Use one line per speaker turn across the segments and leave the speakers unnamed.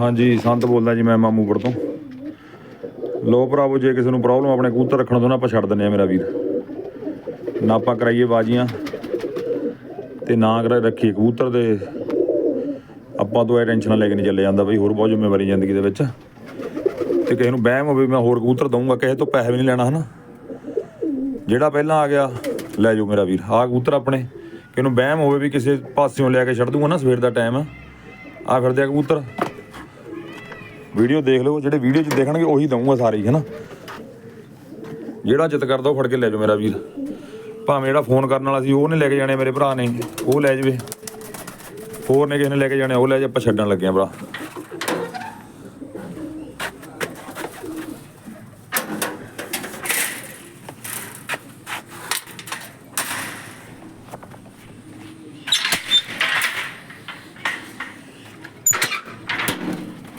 ਹਾਂਜੀ, ਸੰਤ ਬੋਲਦਾ ਜੀ ਮੈਂ ਮਾਮੂਪੁਰ ਤੋਂ। ਲੋ ਭਰਾਵੋ, ਜੇ ਕਿਸੇ ਨੂੰ ਪ੍ਰੋਬਲਮ ਆਪਣੇ ਕਬੂਤਰ ਰੱਖਣ ਤੋਂ ਨਾ, ਆਪਾਂ ਛੱਡ ਦਿੰਨੇ ਆ ਮੇਰਾ ਵੀਰ। ਨਾ ਆਪਾਂ ਕਰਾਈਏ ਬਾਜੀਆਂ, ਤੇ ਨਾ ਕਰ ਰੱਖੀਏ ਕਬੂਤਰ ਦੇ। ਆਪਾਂ ਤੋਂ ਇਹ ਟੈਨਸ਼ਨ ਲੈ ਕੇ ਨਹੀਂ ਚੱਲੇ ਜਾਂਦਾ ਬਈ, ਹੋਰ ਬਹੁਤ ਜ਼ਿੰਮੇਵਾਰੀ ਜ਼ਿੰਦਗੀ ਦੇ ਵਿੱਚ। ਤੇ ਕਿਸੇ ਨੂੰ ਵਹਿਮ ਹੋਵੇ, ਮੈਂ ਹੋਰ ਕਬੂਤਰ ਦਊਂਗਾ, ਕਿਸੇ ਤੋਂ ਪੈਸੇ ਵੀ ਨਹੀਂ ਲੈਣਾ, ਹਨਾ? ਜਿਹੜਾ ਪਹਿਲਾਂ ਆ ਗਿਆ, ਲੈ ਜਾਓ ਮੇਰਾ ਵੀਰ। ਆਹ ਕਬੂਤਰ ਆਪਣੇ, ਕਿਸੇ ਨੂੰ ਵਹਿਮ ਹੋਵੇ ਵੀ ਕਿਸੇ ਪਾਸਿਓਂ ਲੈ ਕੇ ਛੱਡ ਦੂੰਗਾ ਨਾ, ਸਵੇਰ ਦਾ ਟਾਈਮ ਆ ਫਿਰਦੇ ਆ ਕਬੂਤਰ। ਵੀਡੀਓ ਦੇਖ ਲਓ, ਜਿਹੜੇ ਵੀਡੀਓ 'ਚ ਦੇਖਣਗੇ ਉਹੀ ਦਊਂਗਾ ਸਾਰੀ ਹੀ ਹਨਾ? ਜਿਹੜਾ ਜਿੱਤ ਕਰਦਾ ਉਹ ਫੜ ਕੇ ਲੈ ਜਾਓ ਮੇਰਾ ਵੀਰ। ਭਾਵੇਂ ਜਿਹੜਾ ਫੋਨ ਕਰਨ ਵਾਲਾ ਸੀ, ਉਹ ਨੇ ਲੈ ਕੇ ਜਾਣੇ ਮੇਰੇ ਭਰਾ ਨੇ, ਉਹ ਲੈ ਜਾਵੇ। ਹੋਰ ਨੇ ਕਿਸੇ ਨੇ ਲੈ ਕੇ ਜਾਣੇ, ਉਹ ਲੈ ਜਾ, ਆਪਾਂ ਛੱਡਣ ਲੱਗੇ ਆ ਭਰਾ।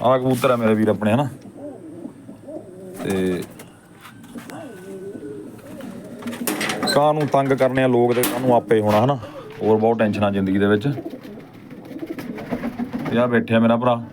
ਆਹ ਕਬੂਤਰ ਆ ਮੇਰੇ ਵੀਰ ਆਪਣੇ, ਹਨਾ? ਤੇ ਕਾਹਨੂੰ ਤੰਗ ਕਰਨੇ ਆ ਲੋਕ ਤੇ ਕਾਹਨੂੰ ਆਪੇ ਹੋਣਾ, ਹਨਾ? ਹੋਰ ਬਹੁਤ ਟੈਨਸ਼ਨ ਆ ਜ਼ਿੰਦਗੀ ਦੇ ਵਿੱਚ। ਤੇ ਆ ਬੈਠਿਆ ਮੇਰਾ ਭਰਾ।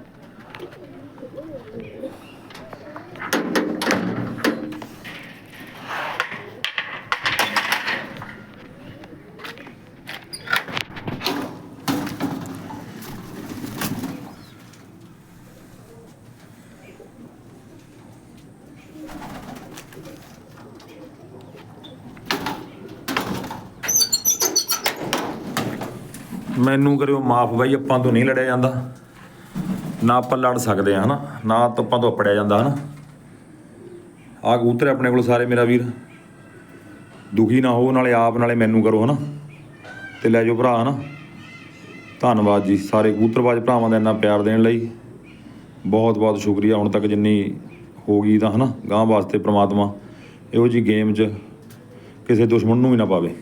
ਮੈਨੂੰ ਕਰਿਓ ਮਾਫ ਬਾਈ, ਆਪਾਂ ਤੋਂ ਨਹੀਂ ਲੜਿਆ ਜਾਂਦਾ। ਨਾ ਆਪਾਂ ਲੜ ਸਕਦੇ ਆ, ਹਨਾ? ਨਾ ਤਾਂ ਆਪਾਂ ਤੋਂ ਅਪੜਿਆ ਜਾਂਦਾ, ਹਨਾ? ਆ ਕਬੂਤਰ ਆਪਣੇ ਕੋਲ ਸਾਰੇ ਮੇਰਾ ਵੀਰ। ਦੁਖੀ ਨਾ ਹੋ ਨਾਲੇ ਆਪ ਨਾਲੇ ਮੈਨੂੰ ਕਰੋ, ਹਨਾ? ਤੇ ਲੈ ਜਾਓ ਭਰਾ, ਹਨਾ? ਧੰਨਵਾਦ ਜੀ, ਸਾਰੇ ਕਬੂਤਰਬਾਜ਼ ਭਰਾਵਾਂ ਦਾ ਇੰਨਾ ਪਿਆਰ ਦੇਣ ਲਈ। ਬਹੁਤ ਬਹੁਤ ਸ਼ੁਕਰੀਆ, ਹੁਣ ਤੱਕ ਜਿੰਨੀ ਹੋ ਗਈ ਤਾਂ, ਹਨਾ? ਗਾਂ ਵਾਸਤੇ ਪ੍ਰਮਾਤਮਾ ਇਹੋ ਜੀ ਗੇਮ 'ਚ ਕਿਸੇ ਦੁਸ਼ਮਣ ਨੂੰ ਵੀ ਨਾ ਪਾਵੇ।